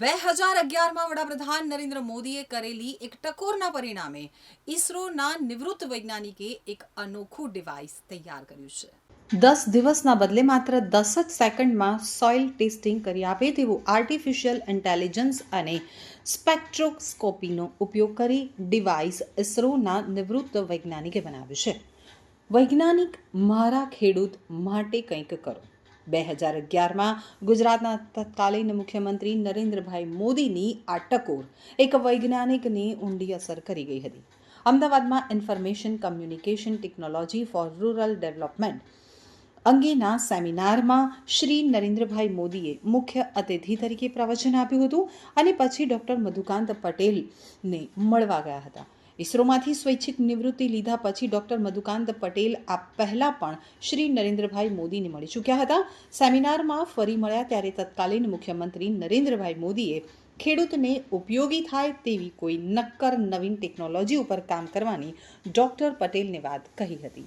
બે હજાર અગિયારમાં વડાપ્રધાન નરેન્દ્ર મોદીએ કરેલી એક ટકોરના પરિણામે ઈસરોના નિવૃત્ત વૈજ્ઞાનિકે એક અનોખું ડિવાઇસ તૈયાર કર્યું છે. દસ દિવસના બદલે માત્ર દસ જ સેકન્ડમાં સોઇલ ટેસ્ટિંગ કરી આપે તેવું આર્ટિફિશિયલ ઇન્ટેલિજન્સ અને સ્પેક્ટ્રોસ્કોપીનો ઉપયોગ કરી ડિવાઇસ ઇસરોના નિવૃત્ત વૈજ્ઞાનિકે બનાવ્યું છે. વૈજ્ઞાનિક, મારા ખેડૂત, માટે કંઈક કરો. બે હજાર અગિયારમાં ગુજરાતના તત્કાલીન મુખ્યમંત્રી નરેન્દ્રભાઈ મોદીની આ ટકોર એક વૈજ્ઞાનિકની ઊંડી અસર કરી ગઈ હતી. અમદાવાદમાં information communication technology for rural development અંગેના સેમિનારમાં શ્રી નરેન્દ્રભાઈ મોદીએ મુખ્ય અતિથિ તરીકે પ્રવચન આપ્યું હતું અને પછી ડૉક્ટર મધુકાંત પટેલને મળવા ગયા હતા. ઇસરોમાંથી સ્વૈચ્છિક નિવૃત્તિ લીધા પછી ડૉક્ટર મધુકાંત પટેલ આ પહેલાં પણ શ્રી નરેન્દ્રભાઈ મોદીને મળી ચૂક્યા હતા. સેમિનારમાં ફરી મળ્યા ત્યારે તત્કાલીન મુખ્યમંત્રી નરેન્દ્રભાઈ મોદીએ ખેડૂતને ઉપયોગી થાય તેવી કોઈ નક્કર નવીન ટેકનોલોજી ઉપર કામ કરવાની ડૉક્ટર પટેલને વાત કહી હતી.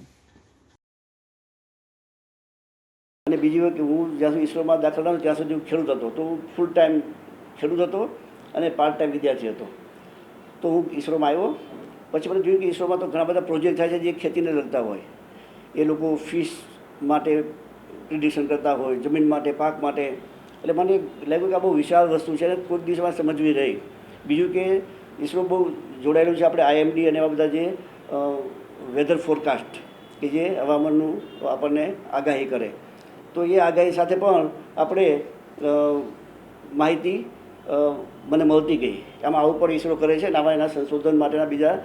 અને બીજી વખત હું જ્યાં સુધી ઈસરોમાં દાખલ થયો, ત્યાં સુધી હું ખેડૂત હતો. તો હું ફૂલ ટાઈમ ખેડૂત હતો અને પાર્ટ ટાઈમ વિદ્યાર્થી હતો. તો હું ઈસરોમાં આવ્યો. પછી મને જોયું કે ઈસરોમાં તો ઘણા બધા પ્રોજેક્ટ થાય છે જે ખેતીને લગતા હોય. એ લોકો ફિશ માટે પ્રિડિક્શન કરતા હોય, જમીન માટે, પાક માટે. એટલે મને લાગ્યું કે આ બહુ વિશાળ વસ્તુ છે અને કોઈક દિવસમાં સમજવી રહી. બીજું કે ઈસરો બહુ જોડાયેલું છે આપણે આઈએમડી અને એવા બધા જે વેધર ફોરકાસ્ટ કે જે હવામાનનું આપણને આગાહી કરે. તો એ આગાહી સાથે પણ આપણે માહિતી મને મળતી ગઈ. આમાં આવું પણ ઈસરો કરે છે અને આમાં એના સંશોધન માટેના બીજા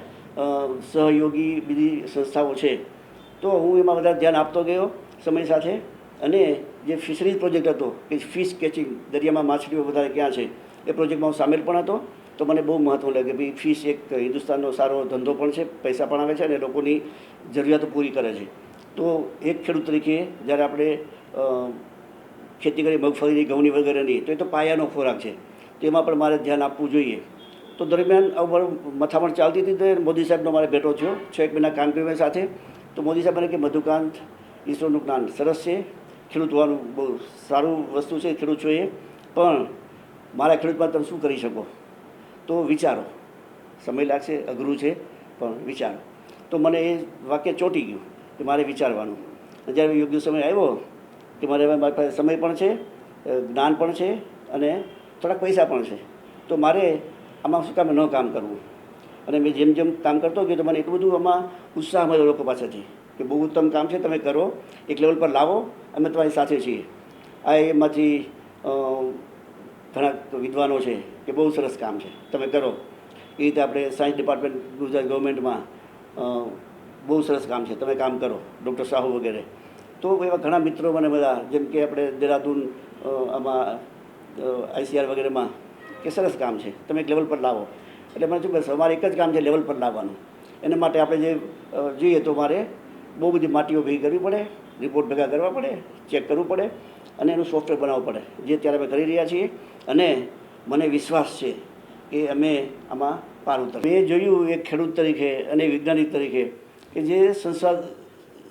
સહયોગી બીજી સંસ્થાઓ છે. તો હું એમાં વધારે ધ્યાન આપતો ગયો સમય સાથે અને જે ફિશરીઝ પ્રોજેક્ટ હતો, કે ફિશ કેચિંગ દરિયામાં માછલીઓ વધારે ક્યાં છે, એ પ્રોજેક્ટમાં હું સામેલ પણ હતો. તો મને બહુ મહત્વ લાગે ભાઈ ફિશ એક હિન્દુસ્તાનનો સારો ધંધો પણ છે, પૈસા પણ આવે છે અને લોકોની જરૂરિયાતો પૂરી કરે છે. તો એક ખેડૂત તરીકે જ્યારે આપણે ખેતી કરી મગફળીની, ઘઉંની વગેરેની, તો એ તો પાયાનો ખોરાક છે. તેમાં પણ મારે ધ્યાન આપવું જોઈએ. તો દરમિયાન મારું મથામણ ચાલતી હતી તો મોદી સાહેબનો મારે ભેટો થયો, છ એક મહિના કામ કર્યું સાથે. તો મોદી સાહેબ મને કે, મધુકાંત ઈસરોનું જ્ઞાન સરસ છે. ખેડૂત હોવાનું બહુ સારું વસ્તુ છે, ખેડૂત છો એ. પણ મારા ખેડૂતમાં તમે શું કરી શકો? તો વિચારો. સમય લાગશે, અઘરું છે, પણ વિચારો. તો મને એ વાક્ય ચોંટી ગયું કે મારે વિચારવાનું. જ્યારે યોગ્ય સમય આવ્યો કે મારે મારી પાસે સમય પણ છે જ્ઞાન પણ છે અને થોડાક પૈસા પણ છે. તો મારે આમાં શું કામ ન કામ કરવું? અને મેં જેમ જેમ કામ કરતો ગયો તો મને એટલું બધું આમાં ઉત્સાહ મળ્યો લોકો પાસેથી કે બહુ ઉત્તમ કામ છે, તમે કરો. એક લેવલ પર લાવો, અમે તમારી સાથે છીએ. આ એમાંથી ઘણા વિદ્વાનો છે કે બહુ સરસ કામ છે. તમે કરો. એ રીતે આપણે સાયન્સ ડિપાર્ટમેન્ટ ગુજરાત ગવર્મેન્ટમાં બહુ સરસ કામ છે. તમે કામ કરો ડૉક્ટર સાહુ વગેરે. તો એવા ઘણા મિત્રો મને બધા જેમ કે આપણે દેહરાદૂન આમાં આઈસીઆર વગેરેમાં કે સરસ કામ છે. તમે એક લેવલ પર લાવો. એટલે મને શું બસ અમારે એક જ કામ છે લેવલ પર લાવવાનું. એના માટે આપણે જે જોઈએ તો મારે બહુ બધી માટીઓ ભેગી કરવી પડે રિપોર્ટ ભેગા કરવા પડે ચેક કરવું પડે, અને એનું સોફ્ટવેર બનાવવું પડે, જે અત્યારે અમે કરી રહ્યા છીએ. અને મને વિશ્વાસ છે કે અમે આમાં પાર ઉતર મેં જોયું એક ખેડૂત તરીકે અને વૈજ્ઞાનિક તરીકે કે જે સંસાદ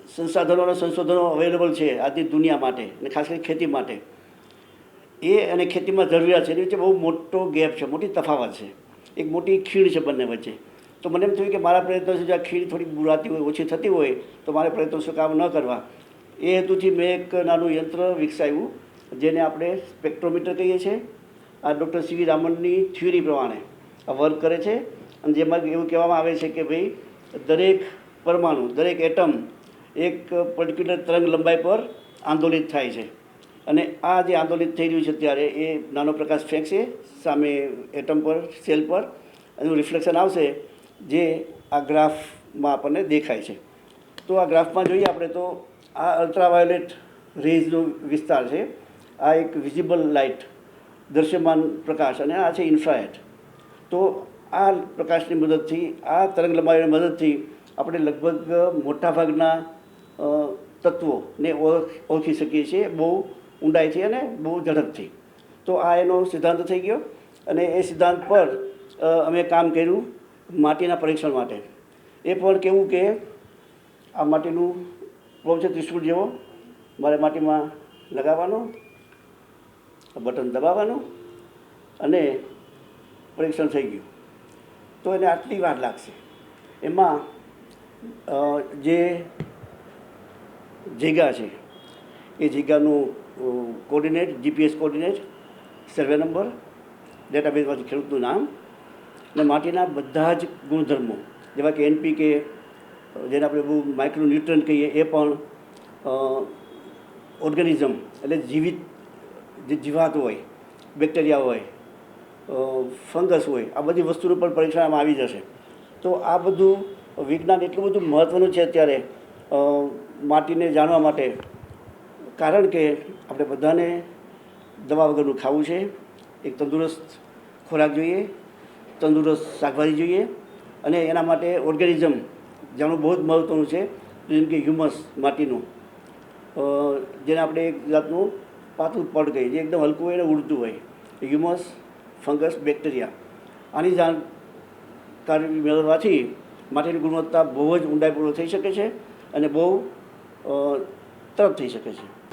સંસાધનો અને સંશોધનો અવેલેબલ છે આજની દુનિયા માટે અને ખાસ કરી ખેતી માટે. એ અને ખેતીમાં જરૂરિયાત છે, એની વચ્ચે બહુ મોટો ગેપ છે, મોટી તફાવત છે. એક મોટી ખીણ છે બંને વચ્ચે. તો મને એમ થયું કે મારા પ્રયત્નો છે, જો આ ખીણ થોડી બુરાતી હોય, ઓછી થતી હોય, તો મારે પ્રયત્નો શું કામ ન કરવા. એ હેતુથી મેં એક નાનું યંત્ર વિકસાવ્યું, જેને આપણે સ્પેક્ટ્રોમીટર કહીએ છીએ. આ ડૉક્ટર સીવી રામનની થિયરી પ્રમાણે વર્ક કરે છે. અને જેમાં એવું કહેવામાં આવે છે કે ભાઈ, દરેક પરમાણુ, દરેક એટમ એક પર્ટિક્યુલર તરંગ લંબાઈ પર આંદોલિત થાય છે. અને આ જે આંદોલિત થઈ રહ્યું છે ત્યારે એ નાનો પ્રકાશ ફેંકશે, સામે એટમ પર સેલ પર, એનું રિફ્લેક્શન આવશે, જે આ ગ્રાફમાં આપણને દેખાય છે. તો આ ગ્રાફમાં જોઈએ આપણે તો આ અલ્ટ્રાવાયોલેટ રેઝનો વિસ્તાર છે. આ એક વિઝિબલ લાઇટ દૃશ્યમાન પ્રકાશ અને આ છે ઇન્ફ્રાએટ તો આ પ્રકાશની મદદથી, આ તરંગ લંબાઈની મદદથી આપણે લગભગ મોટાભાગના તત્વોને ઓળખી શકીએ છીએ. બહુ ઊંડાઈથી અને બહુ ઝડપથી તો આ એનો સિદ્ધાંત થઈ ગયો અને એ સિદ્ધાંત પર અમે કામ કર્યું માટીના પરીક્ષણ માટે. એ પણ કેવું કે આ માટીનું પ્રોબ છે ત્રિશુળ જેવો, મારે માટીમાં લગાવવાનો બટન દબાવવાનું અને પરીક્ષણ થઈ ગયું. તો એને આટલી વાર લાગશે. એમાં જે જગ્યા છે, એ જગ્યાનું coordinate GPS coordinate survey number ડેટાબેઝમાંથી ખેડૂતનું નામ અને માટીના બધા જ ગુણધર્મો, જેવા કે એનપીકે જેને આપણે બહુ માઇક્રોન્યુટ્રન કહીએ, એ પણ ઓર્ગેનિઝમ એટલે જીવિત, જે જીવાત હોય બેક્ટેરિયા હોય ફંગસ હોય, આ બધી વસ્તુનું પણ પરીક્ષણમાં આવી જશે. તો આ બધું વિજ્ઞાન એટલું બધું મહત્ત્વનું છે અત્યારે માટીને જાણવા માટે કારણ કે આપણે બધાને દવા વગરનું ખાવું છે. એક તંદુરસ્ત ખોરાક જોઈએ, તંદુરસ્ત શાકભાજી જોઈએ અને એના માટે ઓર્ગેનિઝમ જેનું બહુ જ મહત્ત્વનું છે, જેમ કે હ્યુમસ માટીનું. જેને આપણે એક જાતનું પાતળું પડ કહીએ, જે એકદમ હલકું હોય અને ઉડતું હોય. Humus, fungus, bacteria. આની જાણકારી મેળવવાથી માટીની ગુણવત્તા બહુ જ ઊંડાઈપૂર્વક થઈ શકે છે અને બહુ તરફ થઈ શકે છે.